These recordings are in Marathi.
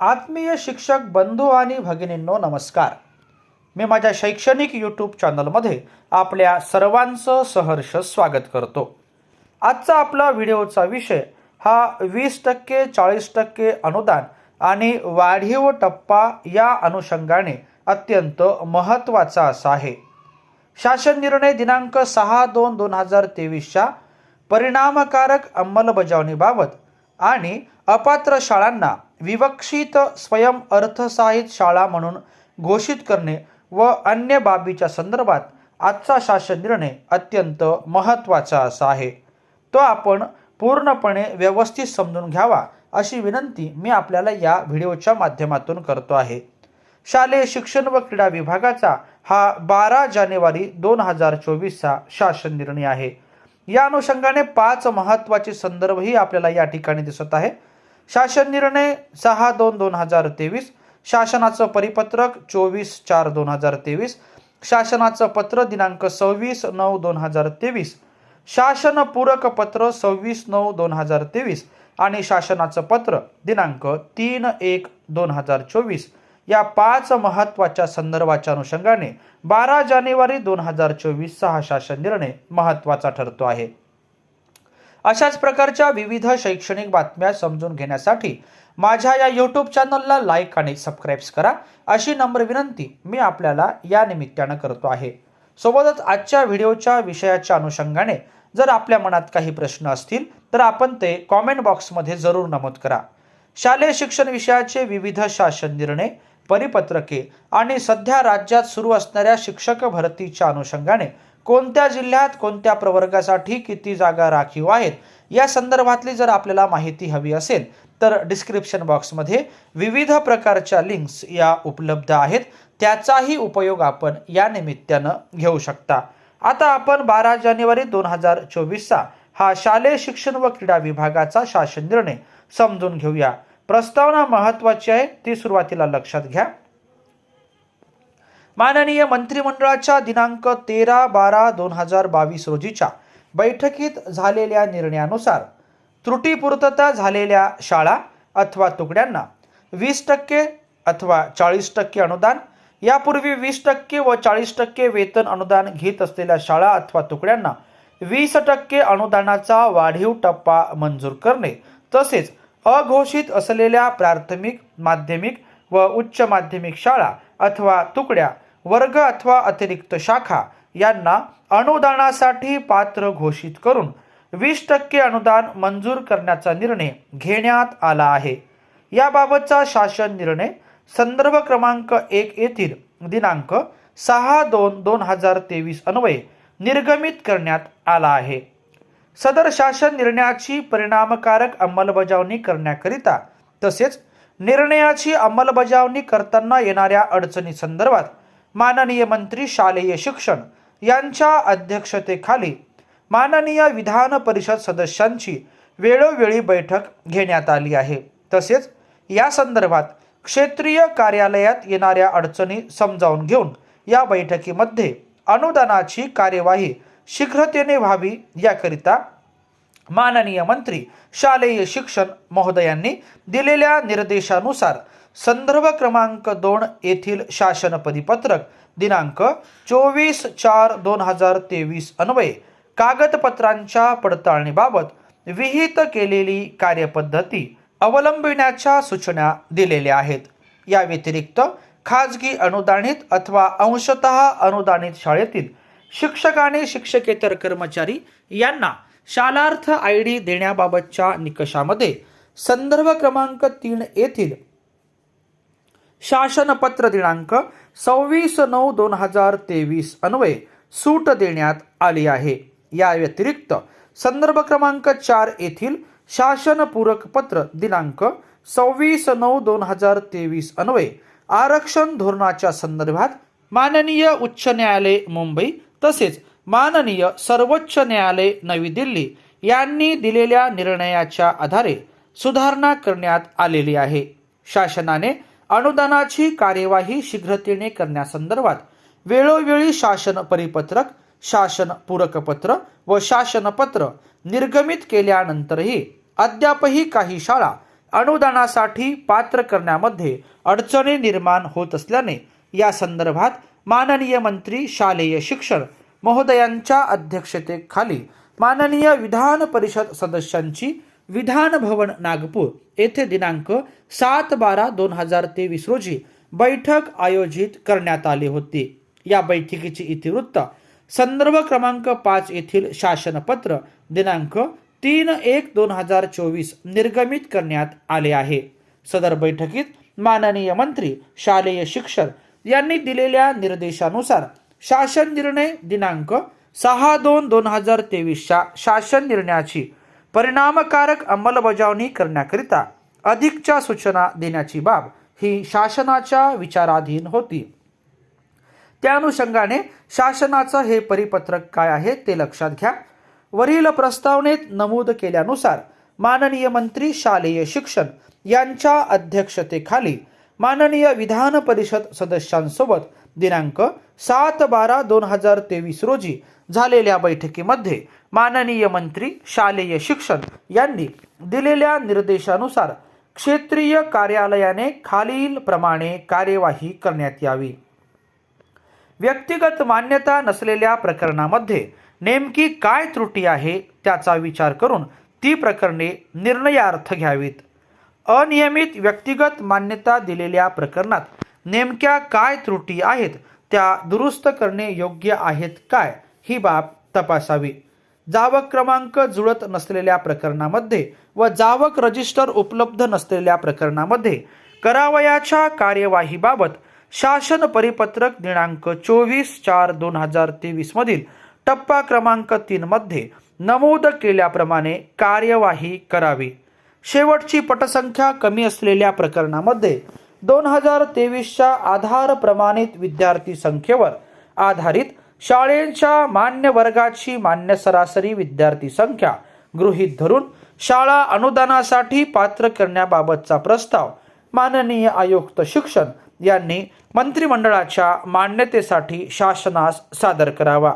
आत्मीय शिक्षक बंधू आणि भगिनींनो नमस्कार. मी माझ्या शैक्षणिक यूट्यूब चॅनलमध्ये आपल्या सर्वांचं सहर्ष स्वागत करतो. आजचा आपला व्हिडिओचा विषय हा वीस टक्के चाळीस टक्के अनुदान आणि वाढीव टप्पा या अनुषंगाने अत्यंत महत्त्वाचा असा आहे. शासन निर्णय दिनांक सहा दोन दोन हजार तेवीसच्या परिणामकारक अंमलबजावणीबाबत आणि अपात्र शाळांना विवक्षित स्वयं अर्थसाहित शाळा म्हणून घोषित करणे व अन्य बाबीच्या संदर्भात आजचा शासन निर्णय अत्यंत महत्त्वाचा असा आहे. तो आपण पूर्णपणे व्यवस्थित समजून घ्यावा अशी विनंती मी आपल्याला या व्हिडिओच्या माध्यमातून करतो आहे. शालेय शिक्षण व क्रीडा विभागाचा हा बारा जानेवारी दोन हजार चोवीसचा शासन निर्णय आहे. या अनुषंगाने पाच महत्त्वाचे संदर्भही आपल्याला या ठिकाणी दिसत आहे. शासन निर्णय सहा दोन दोन हजार तेवीस. शासनाचं परिपत्रक चोवीस चार दोन हजार तेवीस. शासनाचं पत्र दिनांक सव्वीस नऊ दोन हजार तेवीस. शासन पूरक पत्र सव्वीस नऊ दोन हजार तेवीस आणि शासनाचं पत्र दिनांक तीन एक दोन हजार चोवीस. या पाच महत्त्वाच्या संदर्भाच्या अनुषंगाने बारा जानेवारी दोन हजार चोवीसचा हा शासन निर्णय महत्त्वाचा ठरतो आहे. अशाच प्रकारच्या विविध शैक्षणिक बातम्या समजून घेण्यासाठी माझ्या या यूट्यूब चॅनलला लाईक आणि सबस्क्राईब्स करा. अशी नम्र विनंती मी आपल्याला या निमित्तानं करतो आहे. सोबतच आजच्या व्हिडिओच्या विषयाच्या अनुषंगाने जर आपल्या मनात काही प्रश्न असतील तर आपण ते कॉमेंट बॉक्समध्ये जरूर नमूद करा. शालेय शिक्षण विषयाचे विविध शासन निर्णय परिपत्रके आणि सध्या राज्यात सुरू असणाऱ्या शिक्षक भरतीच्या अनुषंगाने कोणत्या जिल्ह्यात कोणत्या प्रवर्गासाठी किती जागा राखीव आहेत? या संदर्भातली जर आपल्याला माहिती हवी असेल तर डिस्क्रिप्शन बॉक्समध्ये विविध प्रकारच्या लिंक्स या उपलब्ध आहेत. त्याचाही उपयोग आपण या निमित्तानं घेऊ शकता. आता आपण बारा जानेवारी दोन हजार चोवीसचा हा शालेय शिक्षण व क्रीडा विभागाचा शासन निर्णय समजून घेऊया. प्रस्तावना महत्वाची आहे ती सुरुवातीला लक्षात घ्या. माननीय मंत्रिमंडळाच्या दिनांक तेरा बारा दोन हजार बावीस रोजीच्या बैठकीत झालेल्या निर्णयानुसार त्रुटीपूर्तता झालेल्या शाळा अथवा तुकड्यांना वीस टक्के अथवा चाळीस टक्के अनुदान यापूर्वी वीस टक्के व चाळीस टक्के वेतन अनुदान घेत असलेल्या शाळा अथवा तुकड्यांना वीस टक्के अनुदानाचा वाढीव टप्पा मंजूर करणे तसेच अघोषित असलेल्या प्राथमिक माध्यमिक व उच्च माध्यमिक शाळा अथवा तुकड्या वर्ग अथवा अतिरिक्त शाखा यांना अनुदानासाठी पात्र घोषित करून वीस टक्के अनुदान मंजूर करण्याचा निर्णय घेण्यात आला आहे. याबाबतचा शासन निर्णय संदर्भ क्रमांक एक येथील दिनांक सहा दोन दोन हजार तेवीस अन्वये निर्गमित करण्यात आला आहे. सदर शासन निर्णयाची परिणामकारक अंमलबजावणी करण्याकरिता तसेच निर्णयाची अंमलबजावणी करताना येणाऱ्या अडचणी संदर्भात माननीय मंत्री शालेय शिक्षण यांच्या अध्यक्षतेखाली माननीय विधान परिषद सदस्यांची वेळोवेळी बैठक घेण्यात आली आहे. तसेच या संदर्भात क्षेत्रीय कार्यालयात येणाऱ्या अडचणी समजावून घेऊन या बैठकीमध्ये अनुदानाची कार्यवाही शीघ्रतेने व्हावी याकरिता माननीय मंत्री शालेय शिक्षण महोदयांनी दिलेल्या निर्देशानुसार संदर्भ क्रमांक दोन येथील शासन परिपत्रक दिनांक चोवीस चार दोन हजार तेवीस अन्वये कागदपत्रांच्या पडताळणीबाबत विहित केलेली कार्यपद्धती अवलंबिण्याच्या सूचना दिलेल्या आहेत. या व्यतिरिक्त खाजगी अनुदानित अथवा अंशतः अनुदानित शाळेतील शिक्षक आणि शिक्षकेतर कर्मचारी यांना शालार्थ आय डी देण्याबाबतच्या निकषामध्ये संदर्भ क्रमांक तीन येथील शासनपत्र दिनांक सव्वीस नऊ दोन हजार तेवीस अन्वये सूट देण्यात आली आहे. या व्यतिरिक्त संदर्भ क्रमांक चार येथील शासनपूरक पत्र दिनांक सव्वीस नऊ दोन हजार तेवीस अन्वये आरक्षण धोरणाच्या संदर्भात माननीय उच्च न्यायालय मुंबई तसेच माननीय सर्वोच्च न्यायालय नवी दिल्ली यांनी दिलेल्या निर्णयाच्या आधारे सुधारणा करण्यात आलेली आहे. शासनाने अनुदानाची कार्यवाही शीघ्रतेने करण्यासंदर्भात वेळोवेळी शासन परिपत्रक शासन पूरकपत्र व शासनपत्र निर्गमित केल्यानंतरही अद्यापही काही शाळा अनुदानासाठी पात्र करण्यामध्ये अडचणी निर्माण होत असल्याने या संदर्भात माननीय मंत्री शालेय शिक्षण महोदयांच्या अध्यक्षतेखाली माननीय विधान परिषद सदस्यांची विधान भवन नागपूर येथे दिनांक सात बारा दोन हजार तेवीस रोजी बैठक आयोजित करण्यात आली होती. या बैठकीची इतिवृत्त संदर्भ क्रमांक पाच येथील शासनपत्र दिनांक तीन एक दोन हजार चोवीस निर्गमित करण्यात आले आहे. सदर बैठकीत माननीय मंत्री शालेय शिक्षण यांनी दिलेल्या निर्देशानुसार शासन निर्णय दिनांक सहा दोन दोन हजार तेवीसच्या शासन निर्णयाची परिणामकारक अंमलबजावणी करण्याकरिता अधिकच्या सूचना देण्याची बाब ही शासनाच्या विचाराधीन होती. त्या अनुषंगाने शासनाचं हे परिपत्रक काय आहे ते लक्षात घ्या. वरील प्रस्तावनेत नमूद केल्यानुसार माननीय मंत्री शालेय शिक्षण यांच्या अध्यक्षतेखाली माननीय विधान परिषद सदस्यांसोबत दिनांक सात बारा दोन हजार तेवीस रोजी झालेल्या बैठकीमध्ये माननीय मंत्री शालेय शिक्षण यांनी दिलेल्या निर्देशानुसार क्षेत्रीय कार्यालयाने खालील प्रमाणे कार्यवाही करण्यात यावी. व्यक्तिगत मान्यता नसलेल्या प्रकरणामध्ये नेमकी काय त्रुटी आहे त्याचा विचार करून ती प्रकरणे निर्णयार्थ घ्यावीत. अनियमित व्यक्तिगत मान्यता दिलेल्या प्रकरणात नेमक्या काय त्रुटी आहेत त्या दुरुस्त करणे योग्य आहेत काय ही बाब तपासावी. जावक क्रमांक जुळत नसलेल्या प्रकरणामध्ये व जावक रजिस्टर उपलब्ध नसलेल्या प्रकरणामध्ये करावयाच्या कार्यवाहीबाबत शासन परिपत्रक दिनांक चोवीस चार दोन हजार तेवीसमधील टप्पा क्रमांक तीनमध्ये नमूद केल्याप्रमाणे कार्यवाही करावी. शेवटची पटसंख्या कमी असलेल्या प्रकरणामध्ये दोन हजार तेवीसच्या आधार प्रमाणित विद्यार्थी संख्येवर आधारित शाळेच्या मान्य वर्गाची मान्य सरासरी विद्यार्थी संख्या गृहीत धरून शाळा अनुदानासाठी पात्र करण्याबाबतचा प्रस्ताव माननीय आयुक्त शिक्षण यांनी मंत्रिमंडळाच्या मान्यतेसाठी शासनास सादर करावा.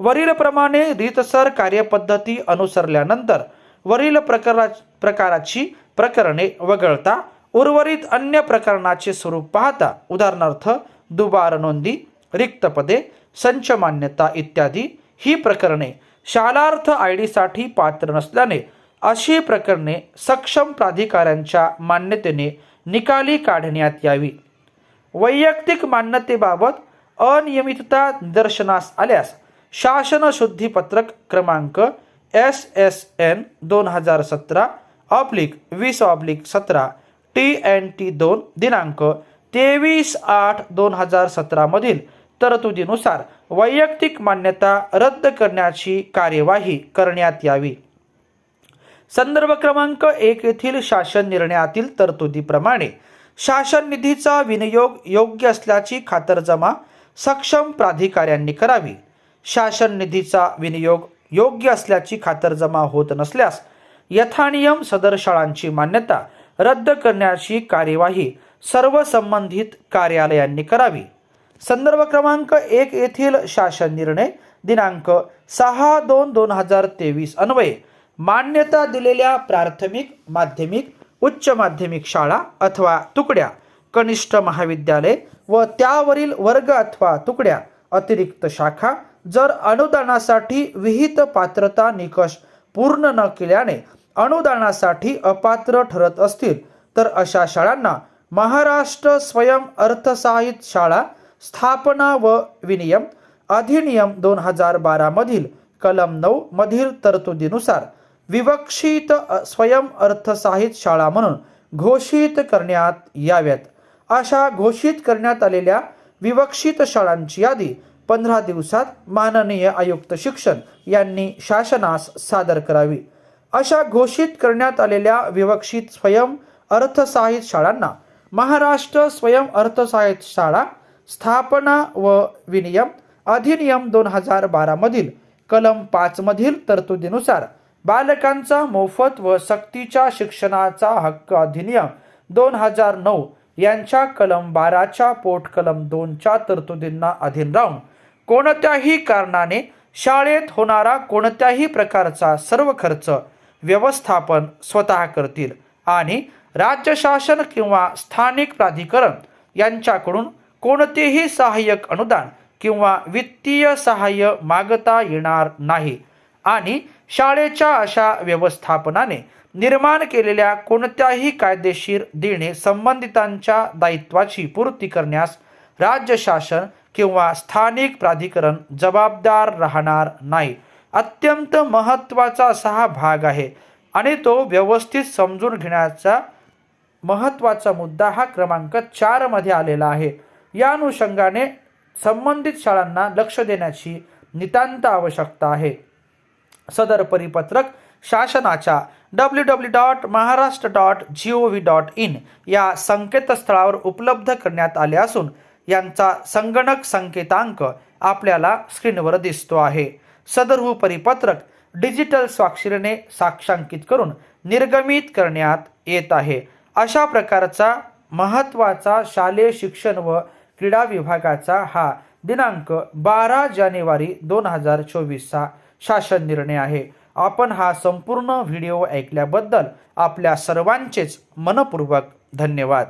वरीलप्रमाणे रीतसर कार्यपद्धती अनुसरल्यानंतर वरील प्रकरा प्रकाराची प्रकरणे वगळता उर्वरित अन्य प्रकरणाचे स्वरूप पाहता उदाहरणार्थ दुबार नोंदी रिक्त पदे संच मान्यता इत्यादी ही प्रकरणे शालार्थ आय डीसाठी पात्र नसल्याने अशी प्रकरणे सक्षम प्राधिकाऱ्यांच्या मान्यतेने निकाली काढण्यात यावी. वैयक्तिक मान्यतेबाबत अनियमितता निदर्शनास आल्यास शासन शुद्धीपत्रक क्रमांक एस एस एन दोन हजार सतरा ऑब्लिक वीस ऑब्लिक सतरा टी एन टी दोन दिनांक तेवीस आठ दोन हजार सतरामधील तरतुदीनुसार वैयक्तिक मान्यता रद्द करण्याची कार्यवाही करण्यात यावी. संदर्भ क्रमांक एक येथील शासन निर्णयातील तरतुदीप्रमाणे शासन निधीचा विनियोग योग्य असल्याची खातरजमा सक्षम प्राधिकाऱ्यांनी करावी. शासन निधीचा विनियोग योग्य असल्याची खातरजमा होत नसल्यास यथानियम सदर शाळांची मान्यता रद्द करण्याची कार्यवाही सर्व संबंधित कार्यालयांनी करावी. संदर्भ क्रमांक एक येथील शासन निर्णय दिनांक सहा दोन दोन हजार तेवीस अन्वये मान्यता दिलेल्या प्राथमिक माध्यमिक उच्च माध्यमिक शाळा अथवा तुकड्या कनिष्ठ महाविद्यालय व त्यावरील वर्ग अथवा तुकड्या अतिरिक्त शाखा जर अनुदानासाठी विहित पात्रता निकष पूर्ण न केल्याने अनुदानासाठी अपात्र ठरत असतील तर अशा शाळांना महाराष्ट्र स्वयं अर्थसहाय्यित शाळा स्थापना व विनियम अधिनियम दोन हजार बारामधील कलम नऊ मधील तरतुदीनुसार विवक्षित स्वयं अर्थसहाय्यित शाळा म्हणून घोषित करण्यात याव्यात. अशा घोषित करण्यात आलेल्या विवक्षित शाळांची यादी पंधरा दिवसात माननीय आयुक्त शिक्षण यांनी शासनास सादर करावी. अशा घोषित करण्यात आलेल्या विवक्षित स्वयं अर्थसहाय्यित शाळांना महाराष्ट्र स्वयं अर्थसहाय्यित शाळा स्थापना व विनियम अधिनियम दोन हजार बारामधील कलम पाचमधील तरतुदीनुसार बालकांचा मोफत व सक्तीच्या शिक्षणाचा हक्क अधिनियम दोन हजार नऊ यांच्या कलम बाराच्या पोट कलम दोनच्या तरतुदींना अधीन राहून कोणत्याही कारणाने शाळेत होणारा कोणत्याही प्रकारचा सर्व खर्च व्यवस्थापन स्वतः करतील आणि राज्य शासन किंवा स्थानिक प्राधिकरण यांच्याकडून कोणतेही सहाय्यक अनुदान किंवा वित्तीय सहाय्य मागता येणार नाही आणि शाळेच्या अशा व्यवस्थापनाने निर्माण केलेल्या कोणत्याही कायदेशीर देणे संबंधितांच्या दायित्वाची पूर्ती करण्यास राज्य शासन किंवा स्थानिक प्राधिकरण जबाबदार राहणार नाही. अत्यंत महत्त्वाचा असा हा भाग आहे आणि तो व्यवस्थित समजून घेण्याचा महत्त्वाचा मुद्दा हा क्रमांक चारमध्ये आलेला आहे. या अनुषंगाने संबंधित शाळांना लक्ष देण्याची नितांत आवश्यकता आहे. सदर परिपत्रक शासनाच्या W W dot Maharashtra dot G O V dot in या संकेतस्थळावर उपलब्ध करण्यात आले असून यांचा संगणक संकेतांक आपल्याला स्क्रीनवर दिसतो आहे. सदर परिपत्रक डिजिटल स्वाक्षरीने साक्षांकित करून निर्गमित करण्यात येत आहे. अशा प्रकारचा महत्त्वाचा शालेय शिक्षण व क्रीडा विभागाचा हा दिनांक बारा जानेवारी दोन हजार चोवीसचा शासन निर्णय आहे. आपण हा संपूर्ण व्हिडिओ ऐकल्याबद्दल आपल्या सर्वांचेच मनपूर्वक धन्यवाद.